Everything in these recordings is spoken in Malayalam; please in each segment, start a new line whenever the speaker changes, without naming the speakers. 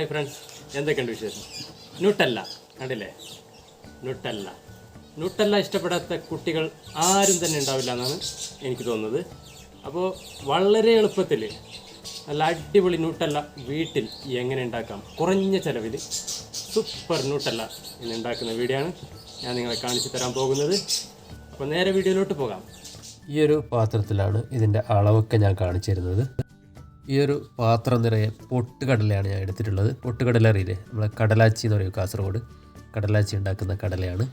ഹായ് ഫ്രണ്ട്സ് എന്തൊക്കെയുണ്ട് വിശേഷം? നുട്ടല്ല കണ്ടില്ലേ? നുട്ടല്ല നുട്ടല്ല ഇഷ്ടപ്പെടാത്ത കുട്ടികൾ ആരും തന്നെ ഉണ്ടാവില്ല എന്നാണ് എനിക്ക് തോന്നുന്നത്. അപ്പോൾ വളരെ എളുപ്പത്തിൽ നല്ല അടിപൊളി ന്യൂട്ടല്ല വീട്ടിൽ എങ്ങനെ ഉണ്ടാക്കാം? കുറഞ്ഞ ചിലവിൽ സൂപ്പർ ന്യൂട്ടല്ല ഇന്ന് ഉണ്ടാക്കുന്ന വീഡിയോ ആണ് ഞാൻ നിങ്ങളെ കാണിച്ചു തരാൻ പോകുന്നത്. അപ്പോൾ നേരെ വീഡിയോയിലോട്ട് പോകാം.
ഈ ഒരു പാത്രത്തിലാണ് ഇതിന്റെ അളവൊക്കെ ഞാൻ കാണിച്ചു തരുന്നത്. ഈ ഒരു പാത്രം നിറയെ പൊട്ടുകടലയാണ് ഞാൻ എടുത്തിട്ടുള്ളത്. പൊട്ടുകടല അറിയില്ലേ നമ്മളെ കടലാച്ചി എന്ന് പറയും കാസർഗോഡ്. കടലാച്ചി ഉണ്ടാക്കുന്ന കടലയാണ്.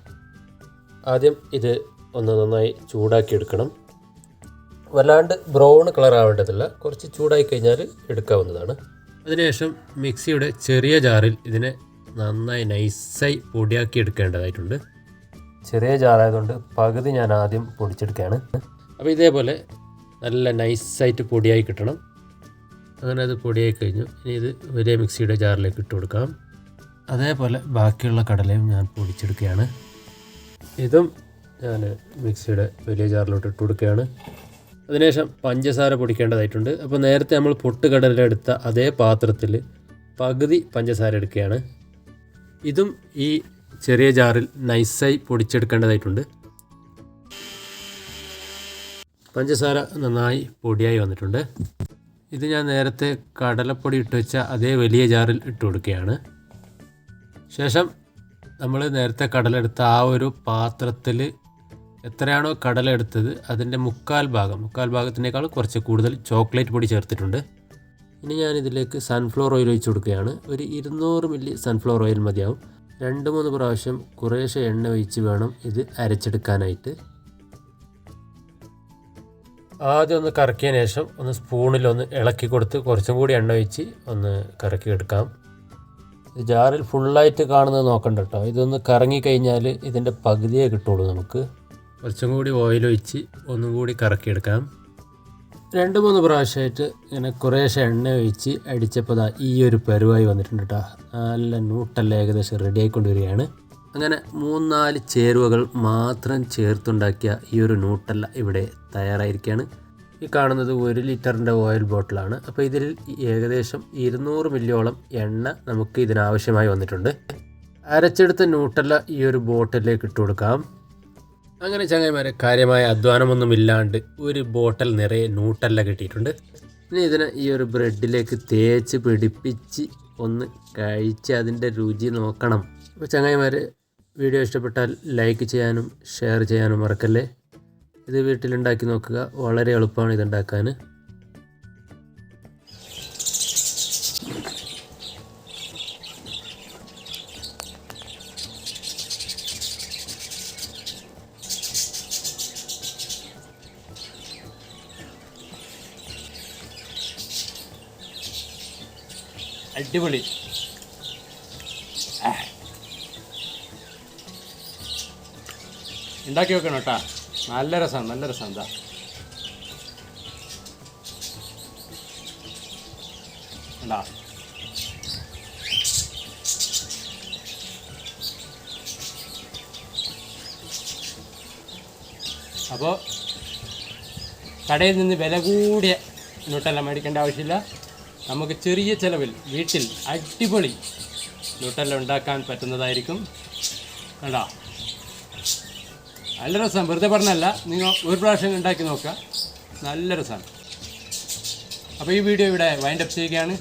ആദ്യം ഇത് ഒന്ന് നന്നായി ചൂടാക്കി എടുക്കണം. വല്ലാണ്ട് ബ്രൗൺ കളർ ആവേണ്ടതില്ല. കുറച്ച് ചൂടായി കഴിഞ്ഞാൽ എടുക്കാവുന്നതാണ്. അതിനുശേഷം മിക്സിയുടെ ചെറിയ ജാറിൽ ഇതിനെ നന്നായി നൈസായി പൊടിയാക്കി എടുക്കേണ്ടതായിട്ടുണ്ട്. ചെറിയ ജാറായതുകൊണ്ട് പകുതി ഞാൻ ആദ്യം പൊടിച്ചെടുക്കുകയാണ്. അപ്പോൾ ഇതേപോലെ നല്ല നൈസായിട്ട് പൊടിയായി കിട്ടണം. അങ്ങനെ അത് പൊടിയായി കഴിഞ്ഞു. ഇനി ഇത് വലിയ മിക്സിയുടെ ജാറിലേക്ക് ഇട്ട് കൊടുക്കാം. അതേപോലെ ബാക്കിയുള്ള കടലയും ഞാൻ പൊടിച്ചെടുക്കുകയാണ്. ഇതും ഞാൻ മിക്സിയുടെ വലിയ ജാറിലോട്ട് ഇട്ട് കൊടുക്കുകയാണ്. അതിനുശേഷം പഞ്ചസാര പൊടിക്കേണ്ടതായിട്ടുണ്ട്. അപ്പോൾ നേരത്തെ നമ്മൾ പൊട്ടുകടല എടുത്ത അതേ പാത്രത്തിൽ പകുതി പഞ്ചസാര എടുക്കുകയാണ്. ഇതും ഈ ചെറിയ ജാറിൽ നൈസായി പൊടിച്ചെടുക്കേണ്ടതായിട്ടുണ്ട്. പഞ്ചസാര നന്നായി പൊടിയായി വന്നിട്ടുണ്ട്. ഇത് ഞാൻ നേരത്തെ കടലപ്പൊടി ഇട്ട് വെച്ച അതേ വലിയ ജാറിൽ ഇട്ട് കൊടുക്കുകയാണ്. ശേഷം നമ്മൾ നേരത്തെ കടലെടുത്ത ആ ഒരു പാത്രത്തിൽ എത്രയാണോ കടലെടുത്തത് അതിന്റെ മുക്കാൽ ഭാഗം മുക്കാൽ ഭാഗത്തിനേക്കാൾ കുറച്ച് കൂടുതൽ ചോക്ലേറ്റ് പൊടി ചേർത്തിട്ടുണ്ട്. ഇനി ഞാൻ ഇതിലേക്ക് സൺഫ്ലവർ ഓയിൽ ഒഴിച്ച് കൊടുക്കുകയാണ്. ഒരു ഇരുന്നൂറ് മില്ലി സൺഫ്ലവർ ഓയിൽ മതിയാവും. രണ്ട് മൂന്ന് പ്രാവശ്യം കുറേശ്ശെ എണ്ണ ഒഴിച്ച് വേണം ഇത് അരച്ചെടുക്കാനായിട്ട്. ആദ്യം ഒന്ന് കറക്കിയതിന് ശേഷം ഒന്ന് സ്പൂണിൽ ഒന്ന് ഇളക്കി കൊടുത്ത് കുറച്ചും കൂടി എണ്ണ ഒഴിച്ച് ഒന്ന് കറക്കി എടുക്കാം. ജാറിൽ ഫുള്ളായിട്ട് കാണുന്നത് നോക്കണ്ട കേട്ടോ ഇതൊന്ന് കറങ്ങി കഴിഞ്ഞാൽ ഇതിന്റെ പകുതിയേ കിട്ടുള്ളൂ നമുക്ക്. കുറച്ചും കൂടി ഓയിൽ ഒഴിച്ച് ഒന്നും കൂടി കറക്കിയെടുക്കാം രണ്ട് മൂന്ന് പ്രാവശ്യമായിട്ട് ഇങ്ങനെ കുറേശ്ശെ എണ്ണ ഒഴിച്ച് അടിച്ചപ്പോൾ ഈ ഒരു പരുവായി വന്നിട്ടുണ്ട് കേട്ടോ നല്ല നൂട്ടെല്ലാം ഏകദേശം റെഡി ആയിക്കൊണ്ടുവരികയാണ് അങ്ങനെ മൂന്നാൽ ചേരുവകൾ മാത്രം ചേർത്തുണ്ടാക്കിയ ഈ ഒരു നൂട്ടല്ല ഇവിടെ തയ്യാറായിരിക്കുകയാണ് ഈ കാണുന്നത് ഒരു ലിറ്ററിന്റെ ഓയിൽ ബോട്ടിലാണ്. അപ്പോൾ ഇതിൽ ഏകദേശം ഇരുന്നൂറ് മില്ലിയോളം എണ്ണ നമുക്ക് ഇതിനാവശ്യമായി വന്നിട്ടുണ്ട്. അരച്ചെടുത്ത നൂട്ടല്ല ഈ ഒരു ബോട്ടിലേക്ക് ഇട്ട് കൊടുക്കാം. അങ്ങനെ ചങ്ങായിമാരെ കാര്യമായ അധ്വാനമൊന്നുമില്ലാണ്ട് ഒരു ബോട്ടൽ നിറയെ നൂട്ടല്ല കിട്ടിയിട്ടുണ്ട്. ഇനി ഇതിനെ ഈ ഒരു ബ്രെഡിലേക്ക് തേച്ച് പിടിപ്പിച്ച് ഒന്ന് കഴിച്ച് അതിന്റെ രുചി നോക്കണം. അപ്പോൾ ചങ്ങായിമാരെ വീഡിയോ ഇഷ്ടപ്പെട്ടാൽ ലൈക്ക് ചെയ്യാനും ഷെയർ ചെയ്യാനും മറക്കല്ലേ. ഇത് വീട്ടിലുണ്ടാക്കി നോക്കുക. വളരെ എളുപ്പമാണ് ഇതുണ്ടാക്കാൻ.
അടിപൊളി. ഉണ്ടാക്കി വെക്കണം കേട്ടാ. നല്ല രസമാണ് നല്ല രസം. എന്താ ഉണ്ടാ അപ്പോൾ കടയിൽ നിന്ന് വില കൂടിയ നൂട്ടെല്ലാം മേടിക്കേണ്ട ആവശ്യമില്ല. നമുക്ക് ചെറിയ ചിലവിൽ വീട്ടിൽ അടിപൊളി നൂട്ടെല്ലാം ഉണ്ടാക്കാൻ പറ്റുന്നതായിരിക്കും. കണ്ടോ? നല്ല രസം. വെറുതെ പറഞ്ഞല്ല. നിങ്ങൾ ഒരു പ്രാവശ്യം ഉണ്ടാക്കി നോക്കുക. നല്ല രസമാണ് അപ്പോൾ ഈ വീഡിയോ ഇവിടെ വൈൻഡപ്പ് ചെയ്യുകയാണ്.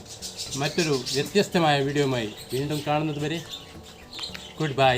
മറ്റൊരു വ്യത്യസ്തമായ വീഡിയോയുമായി വീണ്ടും കാണുന്നത് വരെ. Good bye